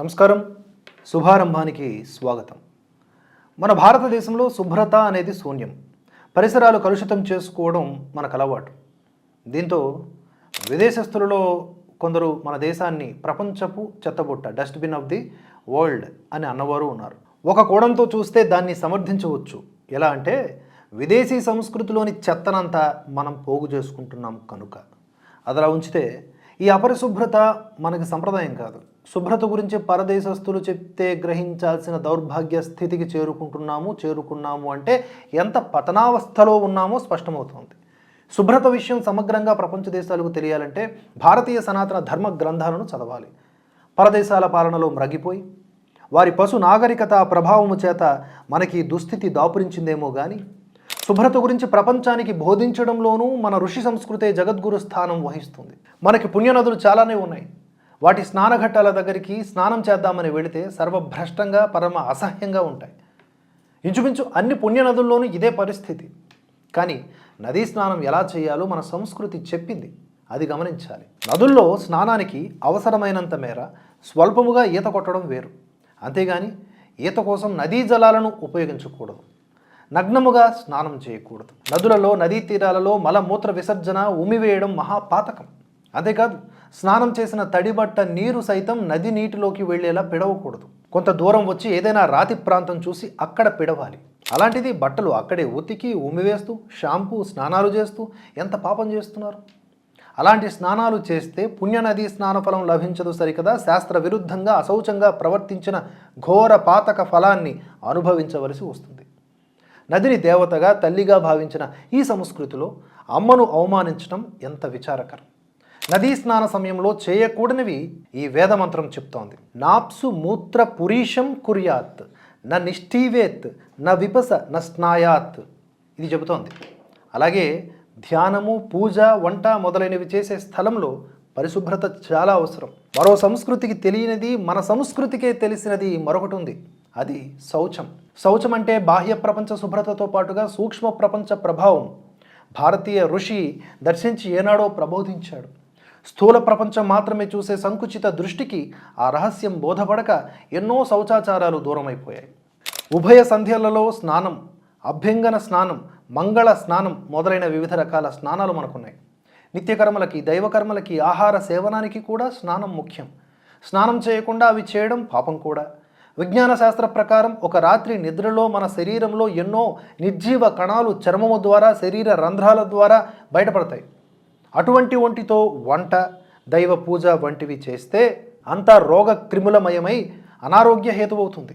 నమస్కారం. శుభారంభానికి స్వాగతం. మన భారతదేశంలో శుభ్రత అనేది శూన్యం. పరిసరాలు కలుషితం చేసుకోవడం మనకు అలవాటు దీంతో విదేశస్తులలో కొందరు మన దేశాన్ని ప్రపంచపు చెత్తబుట్ట డస్ట్బిన్ ఆఫ్ ది వరల్డ్ అని అన్నవారు ఉన్నారు. ఒక కోణంతో చూస్తే దాన్ని సమర్థించవచ్చు. ఎలా అంటే విదేశీ సంస్కృతిలోని చెత్తనంతా మనం పోగు చేసుకుంటున్నాం కనుక. అదలా ఉంచితే ఈ అపరిశుభ్రత మనకి సంప్రదాయం కాదు. శుభ్రత గురించి పరదేశస్తులు చెప్తే గ్రహించాల్సిన దౌర్భాగ్య స్థితికి చేరుకుంటున్నాము చేరుకున్నాము అంటే ఎంత పతనావస్థలో ఉన్నామో స్పష్టమవుతోంది. శుభ్రత విషయం సమగ్రంగా ప్రపంచ దేశాలకు తెలియాలంటే భారతీయ సనాతన ధర్మ గ్రంథాలను చదవాలి. పరదేశాల పాలనలో మ్రగిపోయి వారి పశు నాగరికత ప్రభావము చేత మనకి దుస్థితి దాపురించిందేమో కానీ శుభ్రత గురించి ప్రపంచానికి బోధించడంలోనూ మన ఋషి సంస్కృతే జగద్గురు స్థానం వహిస్తుంది. మనకి పుణ్యనదులు చాలానే ఉన్నాయి. వాటి స్నానఘట్టాల దగ్గరికి స్నానం చేద్దామని వెళితే సర్వభ్రష్టంగా పరమ అసహ్యంగా ఉంటాయి. ఇంచుమించు అన్ని పుణ్యనదుల్లోనూ ఇదే పరిస్థితి. కానీ నదీ స్నానం ఎలా చేయాలో మన సంస్కృతి చెప్పింది. అది గమనించాలి. నదుల్లో స్నానానికి అవసరమైనంత మేర స్వల్పముగా ఈత కొట్టడం వేరు. అంతేగాని ఈత కోసం నదీ జలాలను ఉపయోగించకూడదు. నగ్నముగా స్నానం చేయకూడదు. నదులలో నదీ తీరాలలో మలమూత్ర విసర్జన ఉమివేయడం మహాపాతకం. అంతేకాదు స్నానం చేసిన తడిబట్ట నీరు సైతం నది నీటిలోకి వెళ్ళేలా పిడవకూడదు. కొంత దూరం వచ్చి ఏదైనా రాతి ప్రాంతం చూసి అక్కడ పిడవాలి. అలాంటిది బట్టలు అక్కడే ఉతికి ఉమ్మివేస్తూ షాంపూ స్నానాలు చేస్తూ ఎంత పాపం చేస్తున్నారు? అలాంటి స్నానాలు చేస్తే పుణ్యనది స్నానఫలం లభించదు సరికదా? శాస్త్ర విరుద్ధంగా అశౌచంగా ప్రవర్తించిన ఘోర పాతక ఫలాన్ని అనుభవించవలసి వస్తుంది. నదిని దేవతగా తల్లిగా భావించిన ఈ సంస్కృతిలో అమ్మను అవమానించడం ఎంత విచారకరం. నదీ స్నాన సమయంలో చేయకూడనివి ఈ వేదమంత్రం చెప్తోంది. నాప్సు మూత్ర పురీషం కుర్యాత్ న నిష్ఠీవేత్ న విపస న స్నాయాత్. ఇది చెబుతోంది. అలాగే ధ్యానము పూజ వంట మొదలైనవి చేసే స్థలంలో పరిశుభ్రత చాలా అవసరం. మరో సంస్కృతికి తెలియనిది మన సంస్కృతికే తెలిసినది మరొకటి ఉంది. అది శౌచం. శౌచం అంటే బాహ్య ప్రపంచ శుభ్రతతో పాటుగా సూక్ష్మ ప్రపంచ ప్రభావం. భారతీయ ఋషి దర్శించి ఏనాడో ప్రబోధించాడు. స్థూల ప్రపంచం మాత్రమే చూసే సంకుచిత దృష్టికి ఆ రహస్యం బోధపడక ఎన్నో శౌచాచారాలు దూరమైపోయాయి. ఉభయ సంధ్యలలో స్నానం అభ్యంగన స్నానం మంగళ స్నానం మొదలైన వివిధ రకాల స్నానాలు మనకున్నాయి. నిత్యకర్మలకి దైవకర్మలకి ఆహార సేవనానికి కూడా స్నానం ముఖ్యం. స్నానం చేయకుండా అవి చేయడం పాపం కూడా. విజ్ఞాన శాస్త్ర ప్రకారం ఒక రాత్రి నిద్రలో మన శరీరంలో ఎన్నో నిర్జీవ కణాలు చర్మము ద్వారా శరీర రంధ్రాల ద్వారా బయటపడతాయి. అటువంటి ఒంటితో వంట దైవ పూజ వంటివి చేస్తే అంతా రోగ క్రిములమయమై అనారోగ్య హేతువవుతుంది.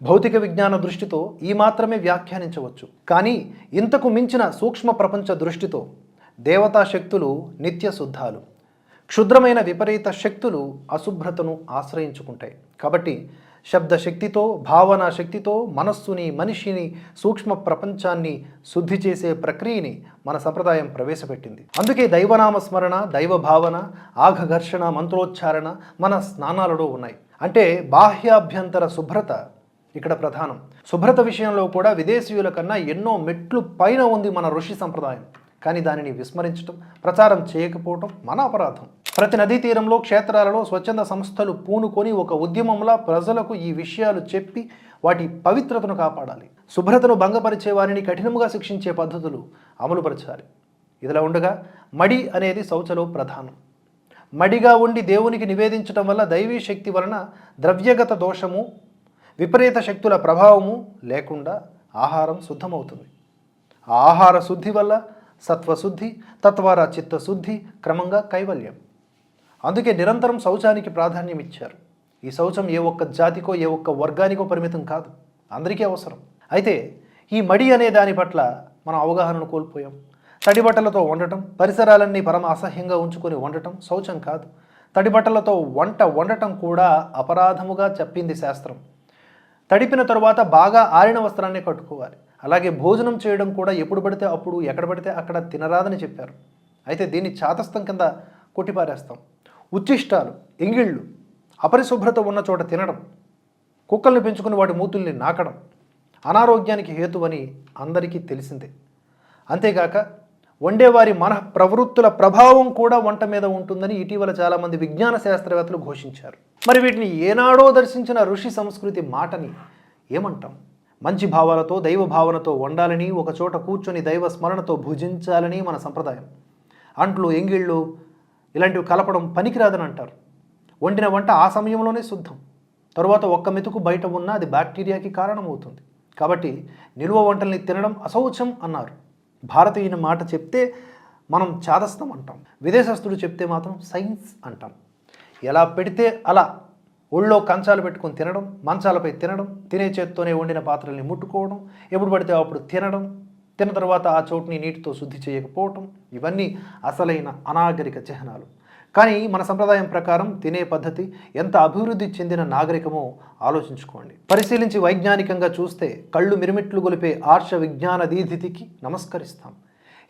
భౌతిక విజ్ఞాన దృష్టితో ఈ మాత్రమే వ్యాఖ్యానించవచ్చు. కానీ ఇంతకు మించిన సూక్ష్మ ప్రపంచ దృష్టితో దేవతా శక్తులు నిత్య శుద్ధాలు. క్షుద్రమైన విపరీత శక్తులు అశుభ్రతను ఆశ్రయించుకుంటాయి. కాబట్టి శబ్దశక్తితో భావన శక్తితో మనస్సుని మనిషిని సూక్ష్మ ప్రపంచాన్ని శుద్ధి చేసే ప్రక్రియని మన సంప్రదాయం ప్రవేశపెట్టింది. అందుకే దైవనామ స్మరణ దైవ భావన ఆఘఘర్షణ మంత్రోచ్చారణ మన స్నానాలలో ఉన్నాయి. అంటే బాహ్యాభ్యంతర శుభ్రత ఇక్కడ ప్రధానం. శుభ్రత విషయంలో కూడా విదేశీయుల కన్నా ఎన్నో మెట్లు పైన ఉంది మన ఋషి సంప్రదాయం. కానీ దానిని విస్మరించడం ప్రచారం చేయకపోవటం మన అపరాధం. ప్రతి నదీ తీరంలో క్షేత్రాలలో స్వచ్ఛంద సంస్థలు పూనుకొని ఒక ఉద్యమంలా ప్రజలకు ఈ విషయాలు చెప్పి వాటి పవిత్రతను కాపాడాలి. శుభ్రతను భంగపరిచే వారిని కఠినముగా శిక్షించే పద్ధతులు అమలుపరచాలి. ఇదిలా ఉండగా మడి అనేది శౌచలో ప్రధానం. మడిగా ఉండి దేవునికి నివేదించడం వల్ల దైవీ శక్తి వలన ద్రవ్యగత దోషము విపరీత శక్తుల ప్రభావము లేకుండా ఆహారం శుద్ధమవుతుంది. ఆహార శుద్ధి వల్ల సత్వశుద్ధి తత్వార చిత్తశుద్ధి క్రమంగా కైవల్యం. అందుకే నిరంతరం శౌచానికి ప్రాధాన్యం ఇచ్చారు. ఈ శౌచం ఏ ఒక్క జాతికో ఏ ఒక్క వర్గానికో పరిమితం కాదు. అందరికీ అవసరం. అయితే ఈ మడి అనే దాని పట్ల మనం అవగాహనను కోల్పోయాం. తడి బట్టలతో వండటం పరిసరాలన్నీ పరమ అసహ్యంగా ఉంచుకొని వండటం శౌచం కాదు. తడి బట్టలతో వంట వండటం కూడా అపరాధముగా చెప్పింది శాస్త్రం. తడిపిన తరువాత బాగా ఆరిన వస్త్రాన్ని కట్టుకోవాలి. అలాగే భోజనం చేయడం కూడా ఎప్పుడు పడితే అప్పుడు ఎక్కడ పడితే అక్కడ తినరాదని చెప్పారు. అయితే దీన్ని చాతస్థం కింద కొట్టిపారేస్తాం. ఉచ్చిష్టాలు ఎంగిళ్ళు అపరిశుభ్రత ఉన్న చోట తినడం కుక్కల్ని పెంచుకుని వాటి మూతుల్ని నాకడం అనారోగ్యానికి హేతువని అందరికీ తెలిసిందే. అంతేగాక వండేవారి మన ప్రవృత్తుల ప్రభావం కూడా వంట మీద ఉంటుందని ఇటీవల చాలామంది విజ్ఞాన శాస్త్రవేత్తలు ఘోషించారు. మరి వీటిని ఏనాడో దర్శించిన ఋషి సంస్కృతి మాటని ఏమంటాం? మంచి భావాలతో దైవ భావనతో వండాలని ఒకచోట కూర్చొని దైవ స్మరణతో భుజించాలని మన సంప్రదాయం. అంట్లు ఎంగిళ్ళు ఇలాంటివి కలపడం పనికిరాదని అంటారు. వండిన వంట ఆ సమయంలోనే శుద్ధం. తరువాత ఒక్క మెతుకు బయట ఉన్న అది బ్యాక్టీరియాకి కారణమవుతుంది. కాబట్టి నిల్వ వంటల్ని తినడం అశౌచం అన్నారు. భారతీయుని మాట చెప్తే మనం చాదస్తం అంటాం. విదేశస్తుడు చెప్తే మాత్రం సైన్స్ అంటాం. ఎలా పెడితే అలా ఒళ్ళో కంచాలు పెట్టుకొని తినడం మంచాలపై తినడం తినే చేత్తోనే వండిన పాత్రల్ని ముట్టుకోవడం ఎప్పుడు పడితే అప్పుడు తినడం తిన్న తర్వాత ఆ చోటుని నీటితో శుద్ధి చేయకపోవటం ఇవన్నీ అసలైన అనాగరిక చిహ్నాలు. కానీ మన సంప్రదాయం ప్రకారం తినే పద్ధతి ఎంత అభివృద్ధి చెందిన నాగరికమో ఆలోచించుకోండి. పరిశీలించి వైజ్ఞానికంగా చూస్తే కళ్ళు మిరుమిట్లు గొలిపే ఆర్ష విజ్ఞాన దీధితికి నమస్కరిస్తాం.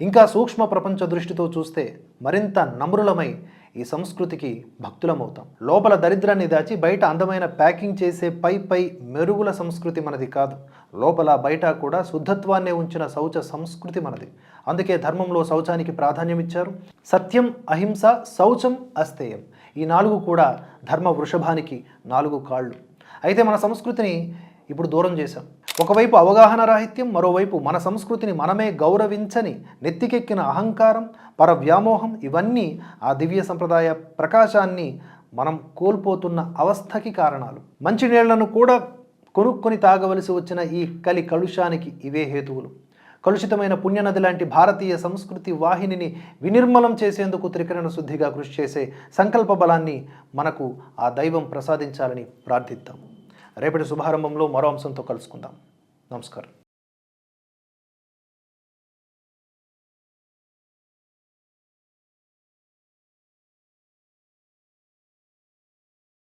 ఇంకా సూక్ష్మ ప్రపంచ దృష్టితో చూస్తే మరింత నమ్రులమై ఈ సంస్కృతికి భక్తులమవుతాం. లోపల దరిద్రాన్ని దాచి బయట అందమైన ప్యాకింగ్ చేసే పై పై మెరుగుల సంస్కృతి మనది కాదు. లోపల బయట కూడా శుద్ధత్వాన్నే ఉంచిన శౌచ సంస్కృతి మనది. అందుకే ధర్మంలో శౌచానికి ప్రాధాన్యం ఇచ్చారు సత్యం అహింస శౌచం అస్తేయం ఈ నాలుగు కూడా ధర్మ వృషభానికి నాలుగు కాళ్ళు. అయితే మన సంస్కృతిని ఇప్పుడు దూరం చేశాం. ఒకవైపు అవగాహన రాహిత్యం మరోవైపు మన సంస్కృతిని మనమే గౌరవించని నెత్తికెక్కిన అహంకారం పర వ్యామోహం ఇవన్నీ ఆ దివ్య సంప్రదాయ ప్రకాశాన్ని మనం కోల్పోతున్న అవస్థకి కారణాలు. మంచినీళ్ళను కూడా కొనుక్కొని తాగవలసి వచ్చిన ఈ కలి కలుషానికి ఇవే హేతువులు. కలుషితమైన పుణ్యనది లాంటి భారతీయ సంస్కృతి వాహినిని వినిర్మలం చేసేందుకు త్రికరణ శుద్ధిగా కృషి చేసే సంకల్ప బలాన్ని మనకు ఆ దైవం ప్రసాదించాలని ప్రార్థిద్దాం. రేపటి శుభారంభంలో మరో అంశంతో కలుసుకుందాం. నమస్కారం.